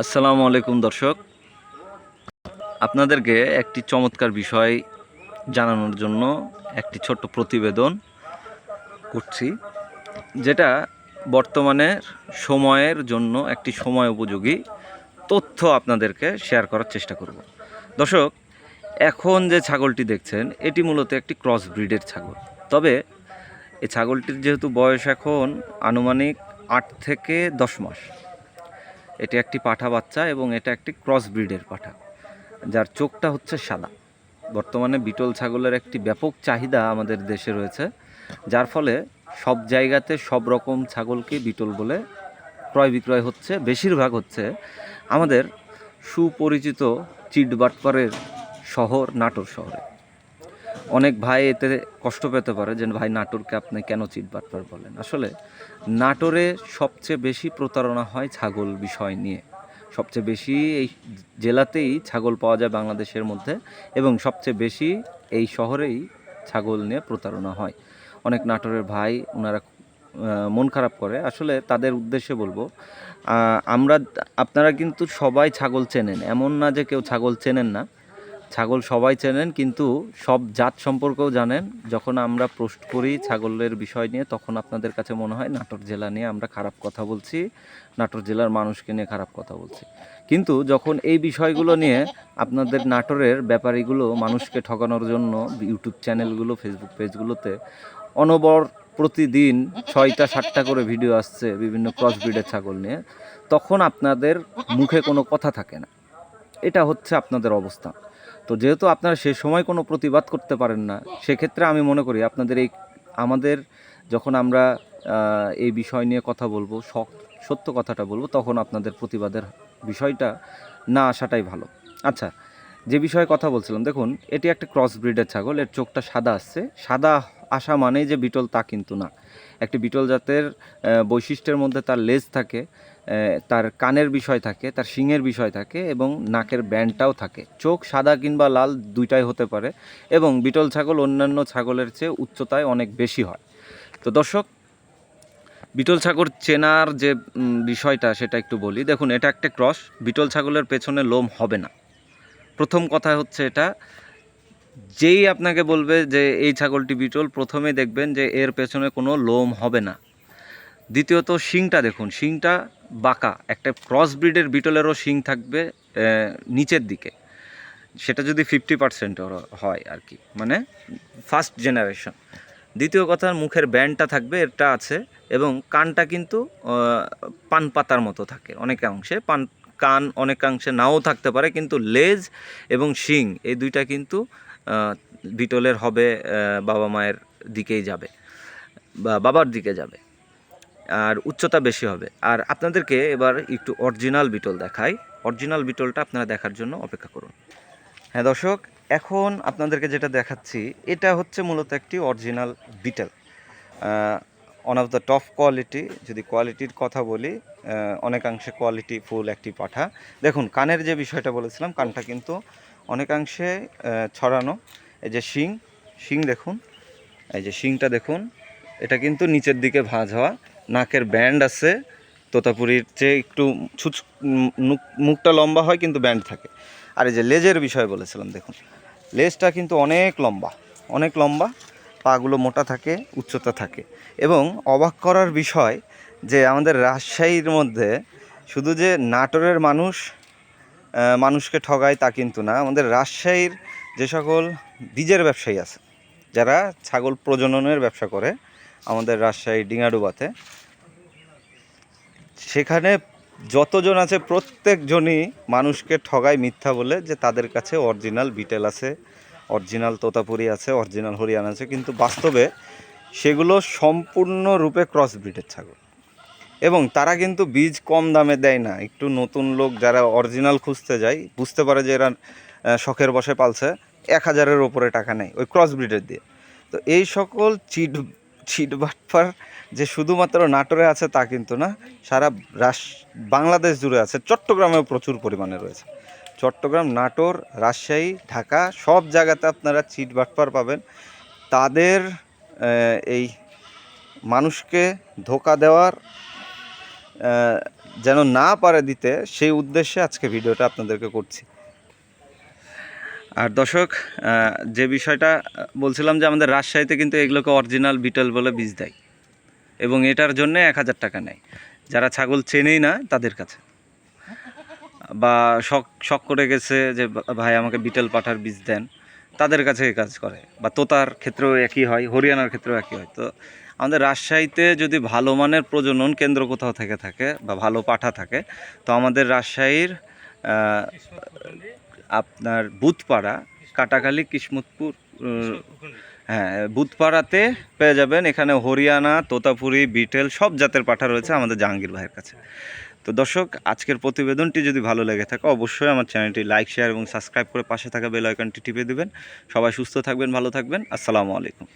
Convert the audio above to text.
আসসালামু আলাইকুম দর্শক। আপনাদেরকে একটি চমৎকার বিষয় জানানোর জন্য একটি ছোট্ট প্রতিবেদন করছি, যেটা বর্তমানের সময়ের জন্য একটি সময় উপযোগী তথ্য আপনাদেরকে শেয়ার করার চেষ্টা করব। দর্শক, এখন যে ছাগলটি দেখছেন, এটি মূলত একটি ক্রস ব্রিডের ছাগল। তবে এই ছাগলটির যেহেতু বয়স এখন আনুমানিক আট থেকে দশ মাস এটি একটি পাঠা বাচ্চা এবং এটা একটি ক্রস ব্রিডের পাঠা, যার চোখটা হচ্ছে সাদা। বর্তমানে বিটল ছাগলের একটি ব্যাপক চাহিদা আমাদের দেশে রয়েছে, যার ফলে সব জায়গাতে সব রকম ছাগলকে বিটল বলে ক্রয় বিক্রয় হচ্ছে। বেশিরভাগ হচ্ছে আমাদের সুপরিচিত চিটবাটপাড়ের শহর, নাটোর শহরে। অনেক ভাই এতে কষ্ট পেতে পারে যে, ভাই, নাটোরকে আপনি কেন চিটবাটপার বলেন? আসলে নাটোরে সবচেয়ে বেশি প্রতারণা হয় ছাগল বিষয় নিয়ে। সবচেয়ে বেশি এই জেলাতেই ছাগল পাওয়া যায় বাংলাদেশের মধ্যে এবং সবচেয়ে বেশি এই শহরেই ছাগল নিয়ে প্রতারণা হয়। অনেক নাটোরের ভাই ওনারা মন খারাপ করে। আসলে তাদের উদ্দেশ্যে বলব আমরা, আপনারা কিন্তু সবাই ছাগল চেনেন। এমন না যে কেউ ছাগল চেনেন না। ছাগল সবাই চেনেন, কিন্তু সব জাত সম্পর্কেও জানেন। যখন আমরা পোস্ট করি ছাগলের বিষয় নিয়ে, তখন আপনাদের কাছে মনে হয় নাটোর জেলা নিয়ে আমরা খারাপ কথা বলছি, নাটোর জেলার মানুষকে নিয়ে খারাপ কথা বলছি। কিন্তু যখন এই বিষয়গুলো নিয়ে আপনাদের নাটোরের ব্যাপারীগুলো মানুষকে ঠকানোর জন্য ইউটিউব চ্যানেলগুলো, ফেসবুক পেজগুলোতে অনবর প্রতিদিন ছয়টা, সাতটা করে ভিডিও আসছে বিভিন্ন ক্রস ব্রিডের ছাগল নিয়ে, তখন আপনাদের মুখে কোনো কথা থাকে না। এটা হচ্ছে আপনাদের অবস্থা। তো যেহেতু আপনারা সে সময় কোনো প্রতিবাদ করতে পারেন না, সেক্ষেত্রে আমি মনে করি আপনাদের এই, আমাদের যখন আমরা এই বিষয় নিয়ে কথা বলব সত্য কথাটা বলব, তখন আপনাদের প্রতিবাদের বিষয়টা না আসাটাই ভালো। আচ্ছা যে বিষয়ে কথা বলছিলাম, দেখুন, এটি একটা ক্রস ব্রিডের ছাগল, এর চোখটা সাদা আসছে, সাদা আসা মানেই যে বিটল তা কিন্তু না। একটি বিটল জাতের বৈশিষ্ট্যের মধ্যে তার লেজ থাকে তার কানের বিষয় থাকে, তার শিংয়ের বিষয় থাকে এবং নাকের ব্যান্ডটাও থাকে। চোখ সাদা কিংবা লাল দুইটাই হতে পারে এবং বিটল ছাগল অন্যান্য ছাগলের চেয়ে উচ্চতায় অনেক বেশি হয়। তো দর্শক, বিটল ছাগল চেনার যে বিষয়টা সেটা একটু বলি। দেখুন, এটা একটা ক্রস। বিটল ছাগলের পেছনে লোম হবে না। প্রথম কথা হচ্ছে এটা যেই আপনাকে বলবে যে এই ছাগলটি বিটল, প্রথমে দেখবেন যে এর পেছনে কোনো লোম হবে না। দ্বিতীয়ত, শিংটা দেখুন, শিংটা বাঁকা, একটা ক্রস ব্রিডের বিটলেরও শিং থাকবে নিচের দিকে। সেটা যদি ফিফটি পার্সেন্ট হয় আর কি মানে ফার্স্ট জেনারেশন দ্বিতীয় কথা, মুখের ব্যান্ডটা থাকবে এটা আছে, এবং কানটা কিন্তু পান পাতার মতো থাকে অনেকাংশে, পান, কান অনেকাংশে নাও থাকতে পারে, কিন্তু লেজ এবং শিং, এই দুইটা কিন্তু বিটলের হবে বাবা মায়ের দিকেই যাবে, বা বাবার দিকে যাবে, আর উচ্চতা বেশি হবে। আর আপনাদেরকে এবার একটু অরিজিনাল বিটল দেখাই। অরিজিনাল বিটলটা আপনারা দেখার জন্য অপেক্ষা করুন। হ্যাঁ দর্শক, এখন আপনাদেরকে যেটা দেখাচ্ছি, এটা হচ্ছে মূলত একটি original Beetal. One of the top quality যদি কোয়ালিটির কথা বলি অনেকাংশে কোয়ালিটি ফুল একটি পাঠা। দেখুন, কানের যে বিষয়টা বলেছিলাম, কানটা কিন্তু অনেকাংশে ছড়ানো। এই যে শিং শিং দেখুন, এই যে শিংটা দেখুন, এটা কিন্তু নিচের দিকে ভাঁজ হওয়া। নাকের ব্যান্ড আছে, তোতাপুরির চেয়ে একটু ছুচ মুখ- মুখটা লম্বা হয় কিন্তু ব্যান্ড থাকে। আর এই যে লেজের বিষয় বলেছিলাম, দেখুন, লেজটা কিন্তু অনেক লম্বা অনেক লম্বা, পাগুলো মোটা থাকে, উচ্চতা থাকে। এবং অবাক করার বিষয় যে আমাদের রাজশাহীর মধ্যে শুধু যে নাটোরের মানুষ মানুষকে ঠগায় তা কিন্তু না। আমাদের রাজশাহীর যে সকল বীজের ব্যবসায়ী আছে, যারা ছাগল প্রজননের ব্যবসা করে আমাদের রাজশাহী ডিঙাডুবাতে, সেখানে যতজন আছে প্রত্যেকজনই মানুষকে ঠগায় মিথ্যা বলে যে তাদের কাছে অরিজিনাল বিটেল আছে, অরিজিনাল তোতাপুরি আছে, অরিজিনাল হরিয়ানা আছে। কিন্তু বাস্তবে সেগুলো সম্পূর্ণরূপে ক্রস ব্রিডের ছাগল। এবং তারা কিন্তু বীজ কম দামে দেয় না। একটু নতুন লোক যারা অরিজিনাল খুঁজতে যায়, বুঝতে পারে যে এরা শখের বসে পালছে, এক হাজারের ওপরে টাকা নেয় ওই ক্রস ব্রিডের দিয়ে। তো এই সকল চিট চিট বাটপার যে শুধুমাত্র নাটোরে আছে তা কিন্তু না, সারা রাস, বাংলাদেশ জুড়ে আছে, চট্টগ্রামেও প্রচুর পরিমাণে রয়েছে। চট্টগ্রাম, নাটোর, রাজশাহী, ঢাকা, সব জায়গাতে আপনারা চিট বাটপার পাবেন। তাদের এই মানুষকে ধোকা দেওয়ার যেন না পারে দিতে, সেই উদ্দেশ্যে আজকে ভিডিওটা আপনাদেরকে করছি। আর দর্শক যে বিষয়টা বলছিলাম যে আমাদের রাজশাহীতে কিন্তু এগুলোকে অরিজিনাল বিটল বলে বীজ দেয়। এবং এটার জন্য এক হাজার টাকা নেয়। যারা ছাগল চেনেই না, তাদের কাছে। বা শখ শখ করে গেছে যে ভাই আমাকে বিটেল পাঠার বীজ দেন, তাদের কাছে কাজ করে। বা তোতার ক্ষেত্রেও একই হয়, হরিয়ানার ক্ষেত্রেও একই হয়। তো আমাদের রাজশাহীতে যদি ভালো মানের প্রজনন কেন্দ্র কোথাও থেকে থাকে বা ভালো পাঠা থাকে, তো আমাদের রাজশাহীর আপনার বুধপাড়া, কাটাখালী, কিসমতপুর হ্যাঁ বুধপাড়াতে পেয়ে যাবেন। এখানে হরিয়ানা, তোতাপুরি, বিটেল সব জাতের পাঠা রয়েছে আমাদের জাহাঙ্গীর ভাইয়ের কাছে। তো দর্শক, আজকের প্রতিবেদনটি যদি ভালো লেগে থাকে, অবশ্যই আমার চ্যানেলটি লাইক, শেয়ার এবং সাবস্ক্রাইব করে পাশে থাকা বেল আইকনটি টিপে দেবেন। সবাই সুস্থ থাকবেন, ভালো থাকবেন। আসসালামু আলাইকুম।